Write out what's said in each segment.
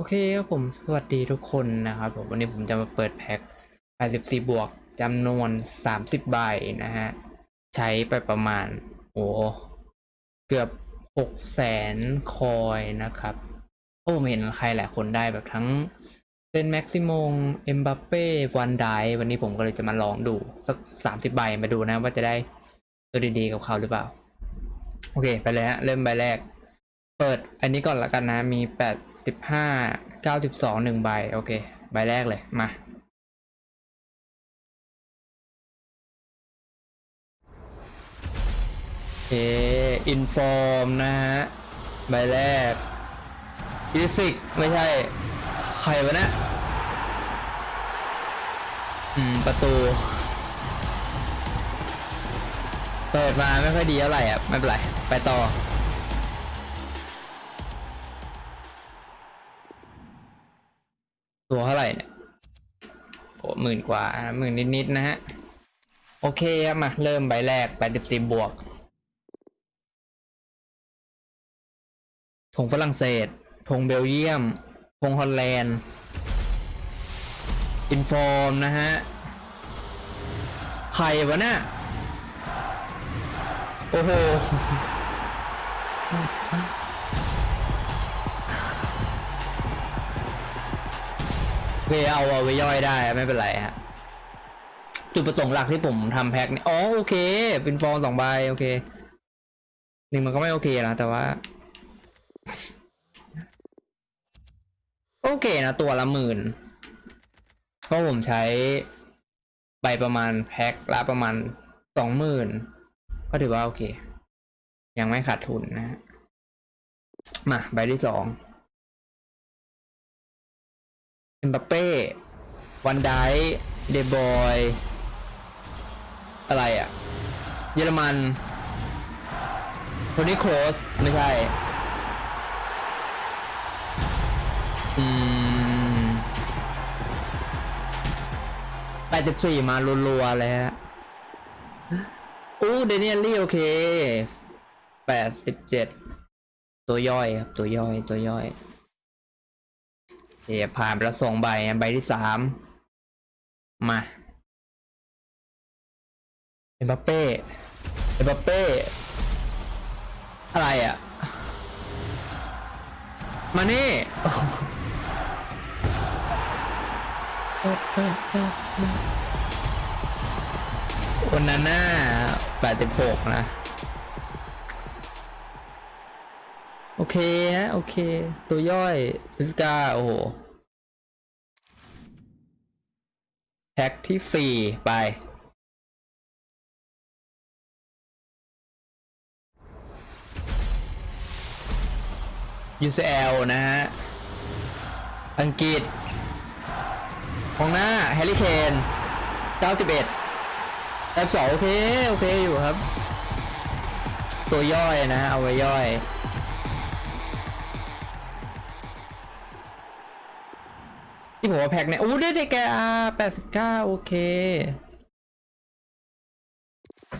โอเคครับผมสวัสดีทุกคนนะครับผมวันนี้ผมจะมาเปิดแพ็ค 84 บวกจำนวน 30 ใบนะฮะ ใช้ไปประมาณ โอ้เกือบ 6 แสนคอยนะครับโอ้ผมเห็นใครหลายคนได้แบบทั้งเซนแม็กซิมงเอ็มบัปเป้วันไดวันนี้ผมก็เลยจะมาลองดู สัก 30 ใบมาดูนะว่าจะได้ตัวดีๆกับเขาหรือเปล่า โอเค ไปเลยฮะ เริ่มใบแรก เปิดอันนี้ก่อนละกันนะมีแปด สิบห้าเก้าสิบสองหนึ่งใบ โอเค ใบแรกเลยมาโอเคอินฟอร์มนะฮะ ใบแรกฟิสิกไม่ใช่ ใครวะเนะอืม ประตู เปิดมาไม่ค่อยดีเท่าไหร่อะ ไม่เป็นไร ไปต่อ ตัวเท่าไหร่เนี่ยโอ้หมื่นกว่าหมื่นนิดๆนะฮะ โอเคครับมาเริ่มใบแรกแปดสิบสี่บวกธงฝรั่งเศสธงเบลเยียมธงฮอลแลนด์ อินฟอร์มนะฮะ ใครวะเนี่ยโอ้โห เคเอาเอาไว้ย่อยได้ไม่เป็นไรฮะจุดประสงค์หลักที่ผมทำแพ็คนี่อ๋อโอเค เป็นฟองสองใบโอเคหนึ่งมันก็ไม่โอเคนะแต่ว่า โอเคนะตัวละหมื่นเพราะผมใช้ใบประมาณแพ็คละประมาณสองหมื่นก็ถือว่าโอเค ยังไม่ขาดทุนนะฮะมาใบที่สอง เอ็มบัปเป้ วันไดเดบอย อะไรอะ่ะ เยอรมันโทนี่โครสไม่ใช่ อืมแปดสิบสี่มารัวๆเลยฮะ อู้เดนิเอลลี่โอเคแปดสิบเจ็ดตัวย่อยครับ ตัวย่อยตัวย่อย เดี๋ยวผ่านไปแล้วสองใบใบที่สามมาเอ็มบัปเป้เอ็มบัปเป้ อะไรอะ มานี่วันนั้นน่าแปดสิบหกนะ โอเคฮะโอเค ตัวย่อยพิสกาโอ้โห แพ็คที่สี่ไป UCL นะฮะ อังกฤษของหน้า แฮร์รี่เคน91แต้มสองโอเค โอเคอยู่ครับ ตัวย่อยนะฮะ เอาไว้ย่อย ที่ผมว่าแพ็คเนี่ยโอ้ได้ได้แกอาแปดสิบเก้าโอเค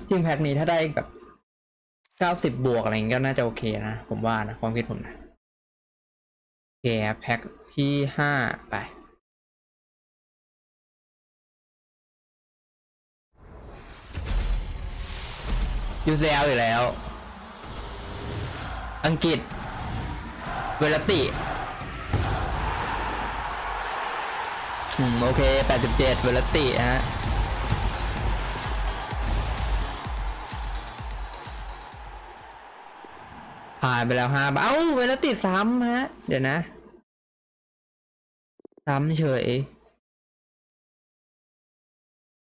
จริงแพ็คนี้ถ้าได้แบบเก้าสิบบวกอะไรอย่างงี้ก็น่าจะโอเคนะ ผมว่านะ ความคิดผมนะโอเคแพ็คที่ห้าไป UCL อยู่แล้ว อังกฤษเวลติ โอเคแปดสิบเจ็ดเวลติฮะผ่านไปแล้วห้าเอ้าเวลติซ้ำฮะ เดี๋ยวนะ ซ้ำเฉย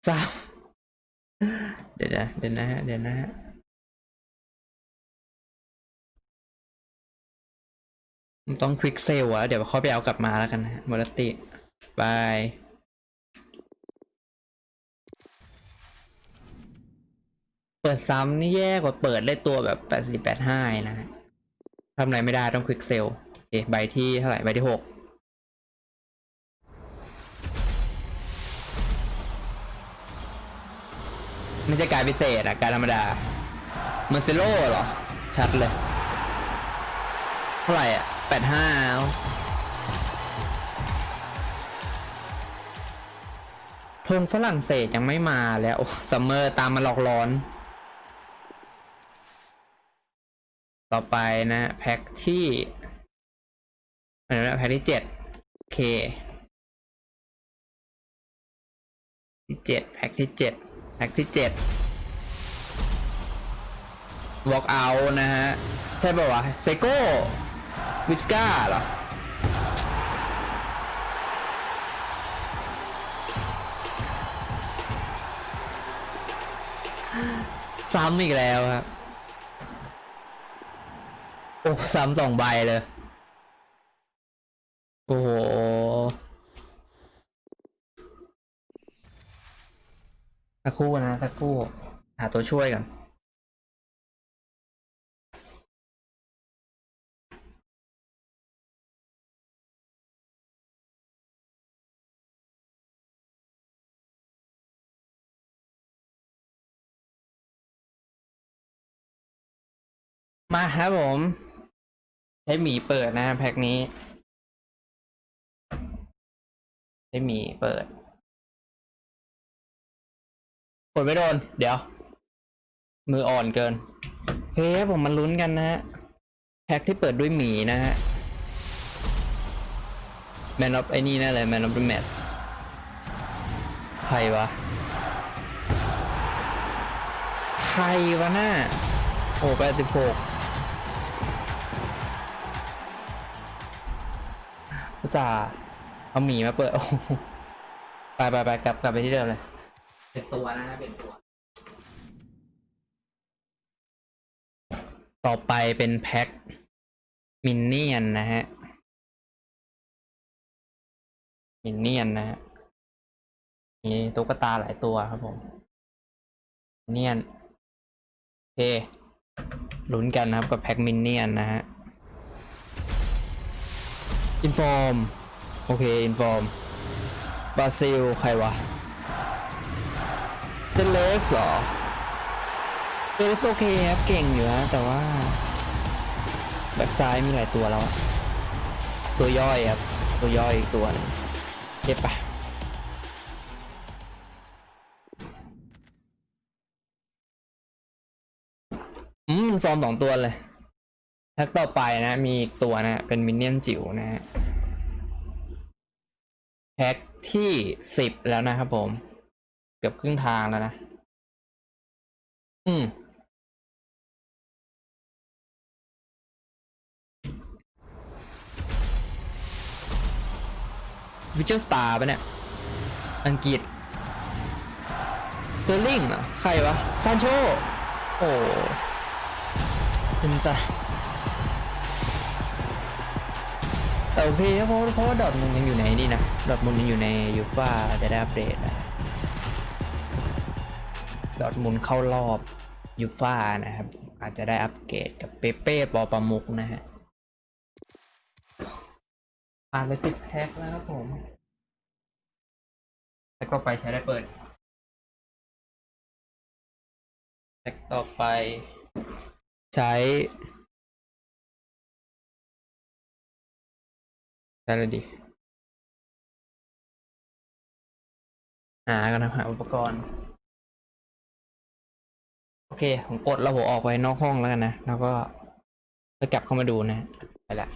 ซ้ำเดี๋ยวนะเดี๋ยวนะฮะเดี๋ยวนะฮะมันต้องควิกเซลอะเดี๋ยวเขาไปเอากลับมาแล้วกันนะเวลติ บายเปิดซ้ำนี่แย่กว่าเปิดได้ตัวแบบแปดสี่แปดห้านะทำอะไรไม่ได้ต้องควิกเซลโอเคใบที่เท่าไหร่ใบที่หกไม่ใช่การพิเศษอะการธรรมดาเมอร์เซโลเหรอ ชัดเลย เท่าไหร่อะแปดห้า ธงฝรั่งเศสยังไม่มาแล้วซัมเมอร์ตามมาหลอกร้อน ต่อไปนะแพ็คที่อะไรนแพ็คที่เจ็ดโอเคที่เจ็ดแพ็คที่เจ็ดแพ็คที่เจ็ด walk out นะฮะ ใช่ป่าวะไซโก้วิสกาเหรอ ซ้ำอีกแล้วครับ โอ้ซ้ำสองใบเลย โอ้โหสักครู่นะสักครู่ หาตัวช่วยก่อน มาครับผม ใช้หมีเปิดนะแพ็คนี้ ใช้หมีเปิดกดไม่โดน เดี๋ยว มืออ่อนเกินเฮ้ยผมมันลุ้นกันนะฮะแพ็คที่เปิดด้วยหมีนะฮะแมนอ f ไอ้นี่นั่นเลยแมนอ f เดอะแมทใครวะ ใครวะหน้าโอ้แปดสิบหก อุตส่าห์เอาหมีมาเปิดโอ้โหไปไปไปกลับกลับไปที่เดิมเลย เป็นตัวนะฮะเป็นตัว ต่อไปเป็นแพ็คมินเนี่ยนนะฮะ มินเนี่ยนนะฮะ มีตุ๊กตาหลายตัวครับผมเนียนโอเคลุ้นกันนะครับกับแพ็กมินเนี่ยนนะฮะ อินฟอร์ม โอเค อินฟอร์ม บราซิล ใครวะเดเลสเหรอเดเลสโอเคครับ เก่งอยู่นะ แต่ว่า แบ็กซ้ายมีหลายตัวแล้ว ตัวย่อยครับ ตัวย่อยอีกตัวนึงเก็บไปอืมฟอร์มสองตัวเลย แพ็คต่อไปนะมีตัวนะ เป็นมินเนี่ยนจิ๋วนะฮะแพ็คที่สิบแล้วนะครับผม เกือบครึ่งทางแล้วนะ อืมวิจ e สตาร์ปะเนี่ย อังกฤษเซอร์ลิงเหรอใครวะซานโช โอ้เป็นใจ แต่โอเคครับเพราะเพราะว่าดอทมุนยังอยู่ในนี่นะดอทมุนยังอยู่ในยูฟ่าจะได้อัปเดตนะดอทมุนเข้ารอบยูฟ่านะครับ อาจจะได้อัปเกรดกับเปเป้ปอประมุกนะฮะผ่านไปสิบแพ็คแล้วครับผม แล้วก็ไปใช้ได้เปิดแพ็คต่อไปใช้ ใช้อะไรดีหากันนะหาอุปกรณ์ โอเค ผมกดแล้วผมออกไปนอกห้องแล้วกันนะ แล้วก็ไปกลับเข้ามาดูนะ ไปละ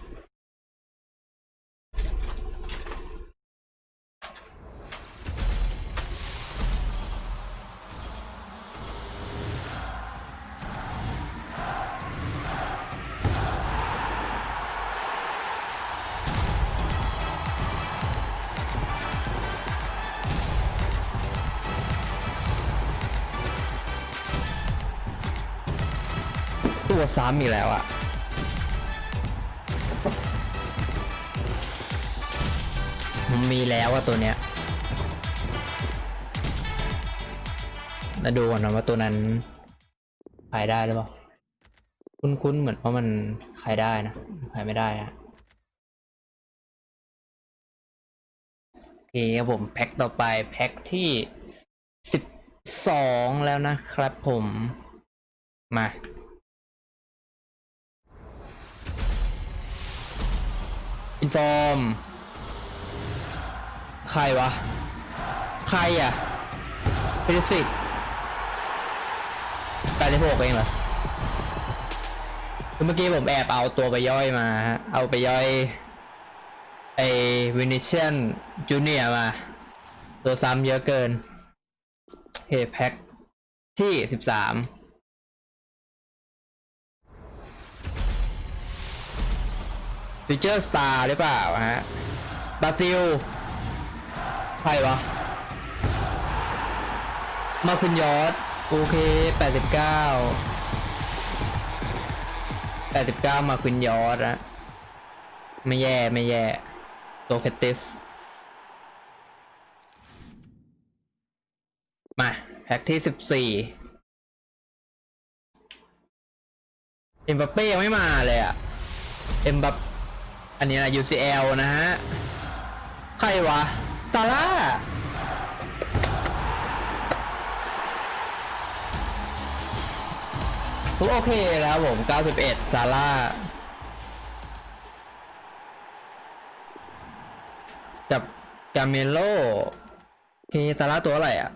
ตัวซ้ำอีกแล้วอะมันมีแล้วอะตัวเนี้ยมาดูก่อนนะว่าตัวนั้นขายได้หรือเปล่า คุ้นๆเหมือนว่ามันขายได้นะขายไม่ได้อะโอเคครับผมแพ็คต่อไปแพ็คที่สิบสองแล้วนะครับผม มา อินฟอร์ม ใครวะ ใครอะฟิสิกแปดสิบหกเองเหรอคือเมื่อกี้ผมแอบเอาตัวไปย่อยมา เอาไปย่อยไอวินิเชียนจูเนียมา ตัวซ้ำเยอะเกินเฮแพ็คที่สิบสาม ฟิเจอร์สตาร์หรือเปล่าฮะบราซิลใครวะ มาคุณยอด โอเคแปดสิบเก้าแปดสิบเก้ามาคุณยอดอะไม่แย่ ไม่แย่โตเคติส มา แพ็คที่สิบสี่เอ็มบัปเป้ยังไม่มาเลยอะเอ็มบัป อันนี้นะ UCL นะฮะ ใครวะซาร่าโอเคแล้วผม 91 ซาร่ากับกาเมโลโอเคซาร่าตัวอะไรอะ่ะ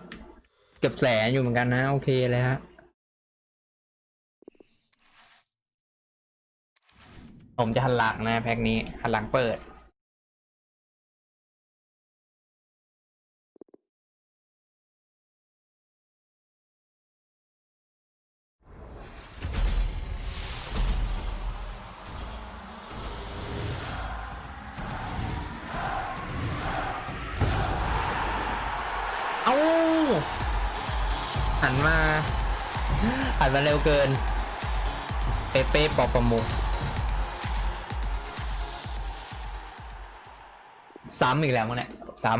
เกือบแสนอยู่เหมือนกันนะ โอเคเลยฮะ ผมจะหันหลังนะแพ็คนี้หันหลังเปิด เอ้า หันมา หันมาเร็วเกิน เปเป้ปอประมุ ซ้ำอีกแล้วมั้งเนี่ยซ้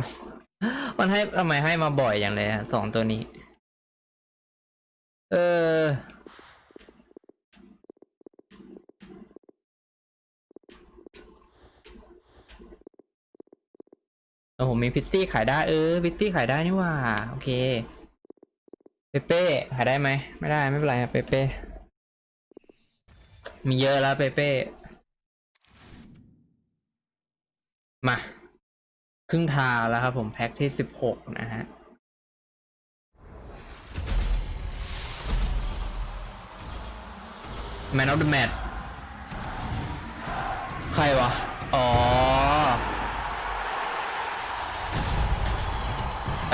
ำมันให้ทำไมให้มาบ่อยอย่างเลยอะสองตัวนี้ เออเออผมมีพิซซี่ขายได้เออพิซซี่ขายได้นี่ว่า โอเค เปเป้ขายได้ไหม ไม่ได้ไม่เป็นไรครับเปเป้ มีเยอะแล้วเปเป้ มา รึ่งทางแล้วครับผมแพ็คที่สิบหกนะฮะ Man of the Match ใครวะ อ๋อ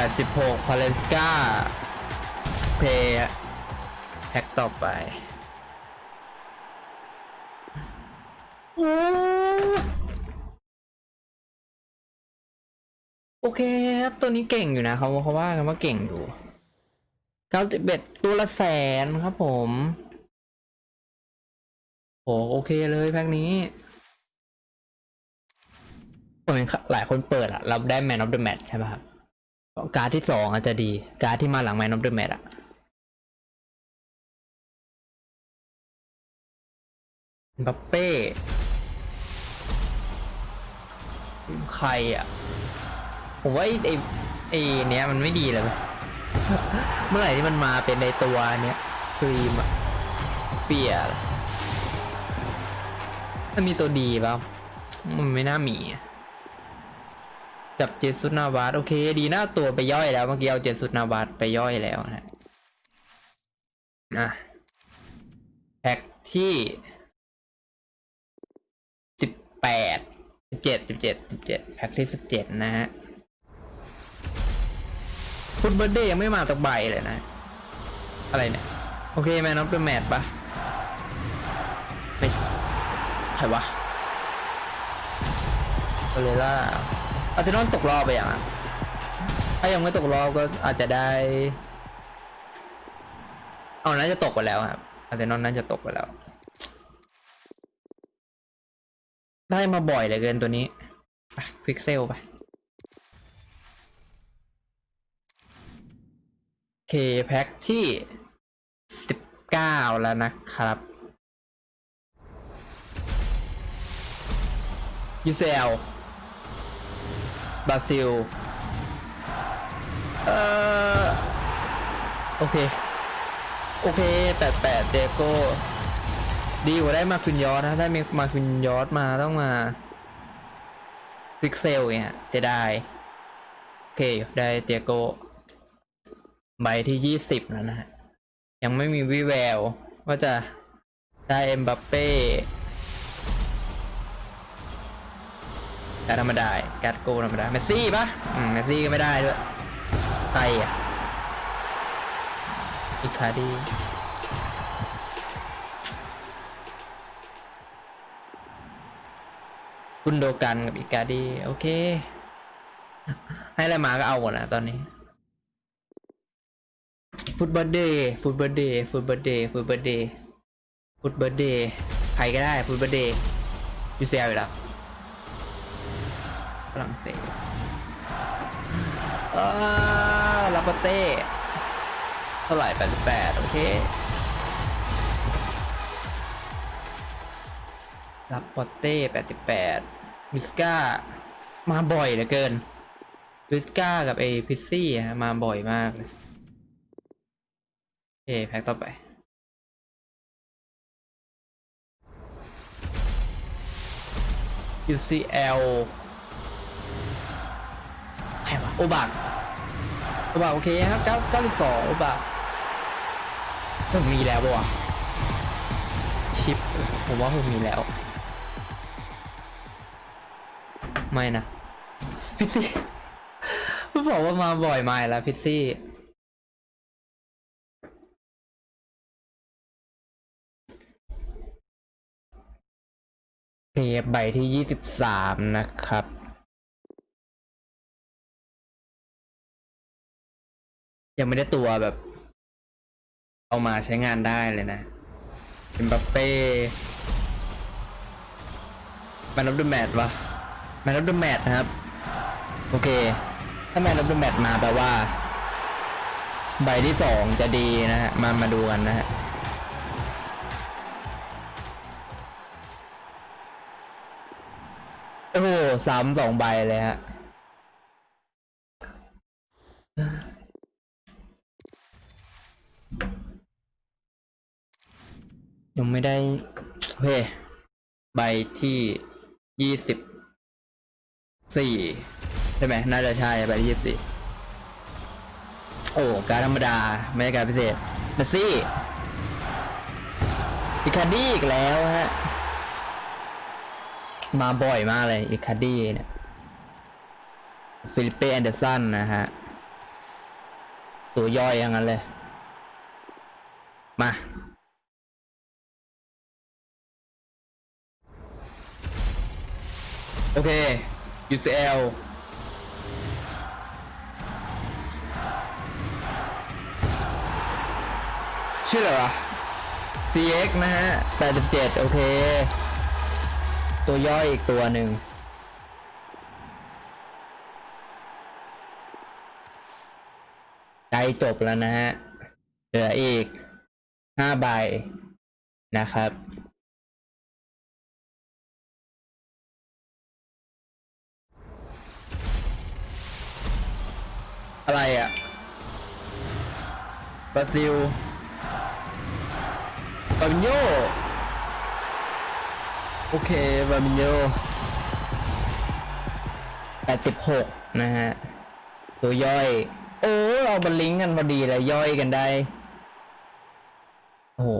86พาเลนสกาเพย์แพ็คต่อไปโอ้ โอเคครับ ตัวนี้เก่งอยู่นะเขาเขาว่ากันว่าเก่งอยู่91ตัวละแสนครับผม โอ้โอเคเลยแพ็คนี้ผมเห็นหลายคนเปิดอะเราได้ Man of the Match ใช่ป่ะครับการ์ดที่สองอาจจะดี การ์ดที่มาหลังแมนนอฟเดอะแมทอะบัปเป้ ใครอะ ผมว่าไอ้ไอ้ไอ้เนี้ยมันไม่ดีเลยเว้ยเมื่อไหร่ที่มันมาเป็นในตัวเนี้ยครีมอะเปียร์มันมีตัวดีเปล่ามันไม่น่ามีอะจับเจสุดนาวาสโอเค ดีหน้าตัวไปย่อยแล้วเมื่อกี้เอาเจสุดนาวาสไปย่อยแล้วนะอะแพ็คที่สิบแปดสิบเจ็ดสิบเจ็ดสิบเจ็ดแพ็คที่สิบเจ็ดนะฮะ ฟุตเบอร์เดย์ยังไม่มาตกใบเลยนะ อะไรเนี่ย โอเคแมนอฟเดอะแมทปะไม่ใครวะโอเลล่าอาร์เซนอลตกรอบไปอย่างอะถ้ายังไม่ตกรอบก็อาจจะได้ เอาน่าจะตกไปแล้วครับอาร์เซนอลน่าจะตกไปแล้ว ได้มาบ่อยเหลยเกินตัวนี้ไปพิกเซลไป เคแพ็คที่สิบเก้าแล้วนะครับ UCL บราซิล เอ่อโอเค โอเค แต่แต่เดโก้ดีกว่าได้มาคุนยอสนะ ได้มาคุนยอสมาต้องมาพิกเซลเนี่ยจะได้ โอเค ได้เตียโก ใบที่ยี่สิบแล้วนะฮะ ยังไม่มีวิแวว ว่าจะได้เอ็มบัปเป้การธรรมดาการ์ดโกธรรมดาเมสซี่ปะอืมเมสซี่ก็ไม่ได้ด้วยใครอะอีคาดีคุณโดกันกับอีกาดี โอเค ให้อะไรมาก็เอาหมดนะตอนนี้ ฟุตบอลเดย์ฟุตบอลเดย์ฟุตบอลเดย์ฟุตบอลเดย์ฟุตบอลเดย์ใครก็ได้ฟุตบอลเดย์ยูเซียอยู่แล้วฝรั่งเศสอ่าลาปเต้ เท่าไหร่แปดสิบแปดโอเคลาปเต้แปดสิบแปดมิสก้า มาบ่อยเหลือเกินมิสก้ากับเอพิซซี่มาบ่อยมากเลย คแพ็คต่อไป UCL ใครวะโอบากโอบากโอเคครับ9 92โอบากผมมีแล้วปะวะชิป ผมว่าผมมีแล้ว ไม่นะ พิซซี่บอกว่ามาบ่อยมาอีกแล้วพิซซี่ เพจใบที่ยี่สิบสามนะครับ ยังไม่ได้ตัวแบบ เอามาใช้งานได้เลยนะเป็นบัปเป้แมนอฟเดอะแมตวะแมนอฟเดอะแมตนะครับ โอเค ถ้าแมนออฟเดอะแมตมาแปลว่า ใบที่สองจะดีนะฮะ มามาดูกันนะฮะ โอ้โหซ้ำสองใบเลยฮะ ยังไม่ได้เฮ้ยใบที่ยี่สิบสี่ใช่ไหมน่าจะใช่ใบที่ยี่สิบสี่โอ้การธรรมดา ไม่ใช่การพิเศษมสซี่อิคาดี้อีกแล้วฮะ มาบ่อยมากเลยอิคาดี้เนี่ยฟิลิปเป้แอนเดอร์สันนะฮะ ตัวย่อยอย่างนั้นเลย มา โอเค UCL ชื่ออะไรวะ CX นะฮะ 87 โอเค ตัวย่อยอีกตัวหนึ่งใกล้จบแล้วนะฮะ เหลืออีกห้าใบนะครับ อะไรอะ่ะบราซิลบาบินโย โอเคบาบิโยแปดสิบหกนะฮะ ตัวย่อย โอ้เราบันลิงกันพอดีเลยย่อยกันได้ โอ้โห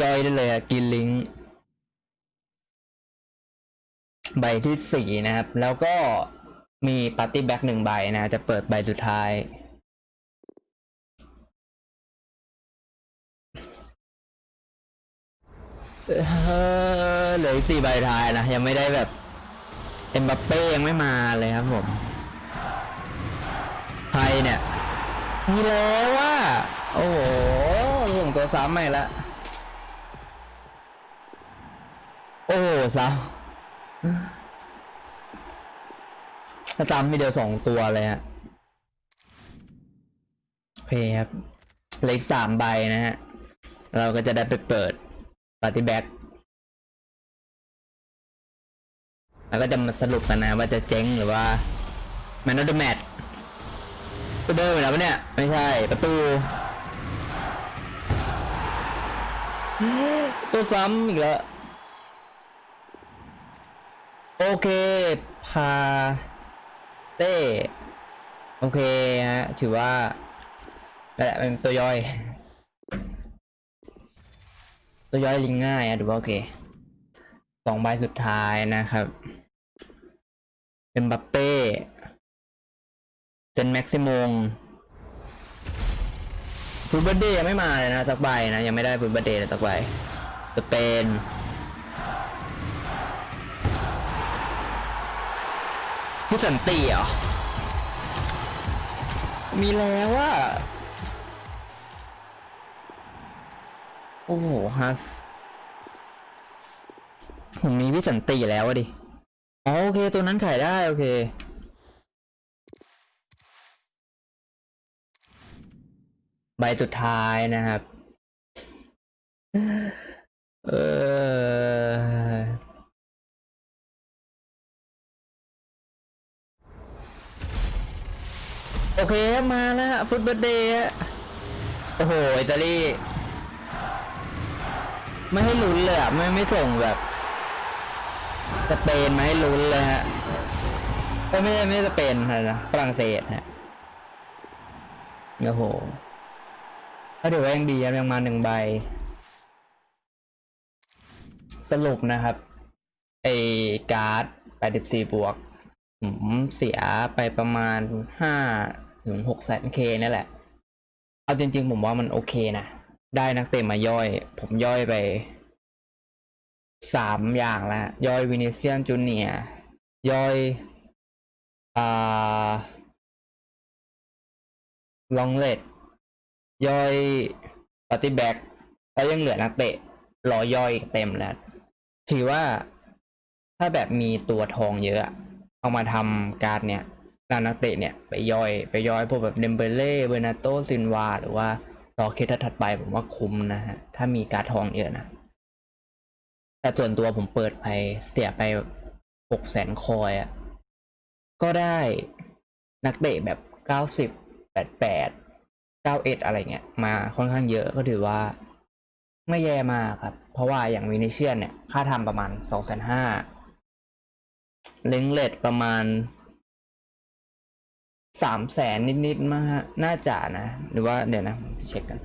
ย่อยได้เลยอะกินลิงใบที่สี่นะครับ แล้วก็มีปาร์ตี้แบ็กหนึ่งใบนะ จะเปิดใบสุดท้าย เหลืออีกสี่ใบท้ายนะ ยังไม่ได้แบบ เอ็มบัปเป้ยังไม่มาเลยครับผมไทยเนี่ย มีแล้วว่า โอ้โห ส่งตัวซ้ำใหม่ละ โอ้โหซ้ำถ้าซ้ำมีเดียวสองตัวเลยฮะโอเคครับเล็กสามใบนะฮะ เราก็จะได้ไปเปิด ปาร์ตี้แบ็กแล้วก็จะมาสรุปกันนะว่าจะเจ๊งหรือว่าแมนนอตแมทก็เดินไปแล้วเนี่ย ไม่ใช่ ประตู ตัวซ้ำอีกแล้ว โอเค พาเต้ โอเคฮะ ถือว่าแหละเป็นตัวย่อย ตัวย่อยลิงง่ายอะถือว่าโอเคสองใบสุดท้ายนะครับ เป็นบัปเป้เซนแม็กซิมงฟูลเบอร์เดย์ยังไม่มาเลยนะสักใบนะยังไม่ได้ฟูลเบอร์เดย์เลยสักใบสเปนผู้สันติเหรอมีแล้วว่า อ้โหฮัสผมมีวิสันติแล้วดิอ๋อโอเคตัวนั้นขายได้โอเคใบสุดท้ายนะครับ เออโอเคมาแล้วฮะฟุตบอลเดย์ฮะโอ้โห อิตาลี ไม่ให้ลุ้นเลยอะไม่ไม่ส่งแบบสเปนมาให้ลุ้นเลยฮะก็ไม่ใช่ไม่สเปนนะฝรั่งเศสฮะโอ้โหก็ถือว่ายังดีครับยังมาหนึ่งใบ สรุปนะครับไอ้การ์ด84บวกผมเสียไปประมาณห้าถึงหกแสนเคนั่แหละ เอาจริง ๆ ผมว่ามันโอเคนะ ได้นักเตะมาย่อย ผมย่อยไปสามอย่างละย่อยวินิเซียนจูเนียย่อยอ่าลองเลดย่อยปฏิแบ็กแล้วยังเหลือนักเตะรอย่อยเต็มแล้วถือว่าถ้าแบบมีตัวทองเยอะ เอามาทำการดเนี่ยนำนักเตะเนี่ยไปย่อย ไปย่อยพวกแบบเดมเบเล่เบนาโตซินวาหรือว่า รอเคสถัดไปผมว่าคุ้มนะฮะ ถ้ามีการทองเยอะนะ แต่ส่วนตัวผมเปิดไปเสียไปหกแสนคอยอะก็ได้นักเตะแบบเก้าสิบแปดแปดเก้าเอ็ดอะไรเงี้ย มาค่อนข้างเยอะก็ถือว่า ไม่แย่มากครับ เพราะว่าอย่างวินิเชียนเนี่ย ค่าทำประมาณสองแสนห้าเล้งเลดประมาณ สามแสนนิดๆมาฮะน่าจะนะ หรือว่าเดี๋ยวนะเช็คกัน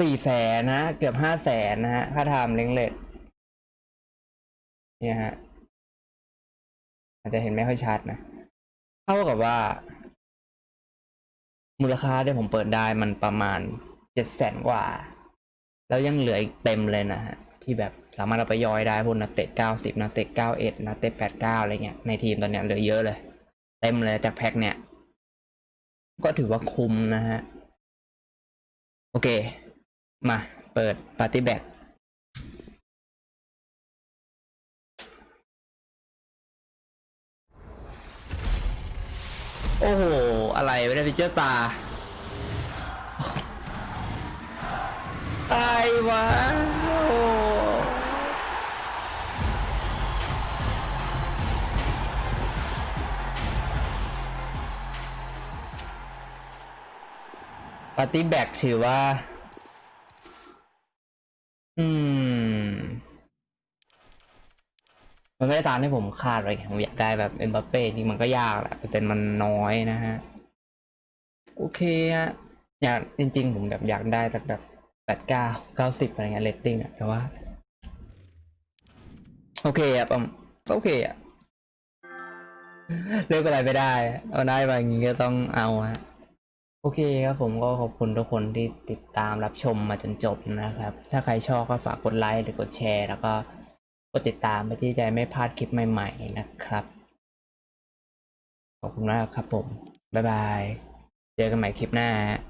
สี่แสนนะเกือบห้าแสนนะฮะค่าทำเล้งเลดเนี่ยฮะอาจจะเห็นไม่ค่อยชัดนะเท่ากับว่า มูลค่าที่ผมเปิดได้มันประมาณเจ็ดแสนกว่า แล้วยังเหลืออีกเต็มเลยนะฮะ ที่แบบสามารถเอาไปย่อยได้พวกนักเตะเก้าสิบนักเตะเก้าเอ็ดนักเตะแปดเก้าอะไรเงี้ยในทีมตอนเนี้ยเหลือเยอะเลย เต็มเลยจากแพ็คเนี่ย ก็ถือว่าคุ้มนะฮะ โอเค มาเปิดปาร์ตี้แบ็กโอ้โห อะไรไม่ได้พิเจอร์ตาตายวะโอ้ ปาร์ตี้แบ็กถือว่า อืม มันไม่ได้ตามที่ผมคาดไว้ไงผมอยากได้แบบเอ็มบัปเป้จริงมันก็ยากแหละเปอร์เซ็นต์มันน้อยนะฮะ โอเคฮะอยากจริง ๆ ผมแบบอยากได้สักแบบแปดเก้าเก้าสิบอะไรเงี้ยเรตติ้งอะแต่ว่า โอเคอะผมโอเคอะเลือกอะไรไม่ได้ เอาได้มาอย่างงี้ก็ต้องเอาฮะ โอเคครับผมก็ขอบคุณทุกคนที่ติดตามรับชมมาจนจบนะครับ ถ้าใครชอบก็ฝากกดไลค์หรือกดแชร์ แล้วก็กดติดตามเพื่อที่จะไม่พลาดคลิปใหม่ๆนะครับ ขอบคุณมากครับผม บ๊ายบาย เจอกันใหม่คลิปหน้าฮะ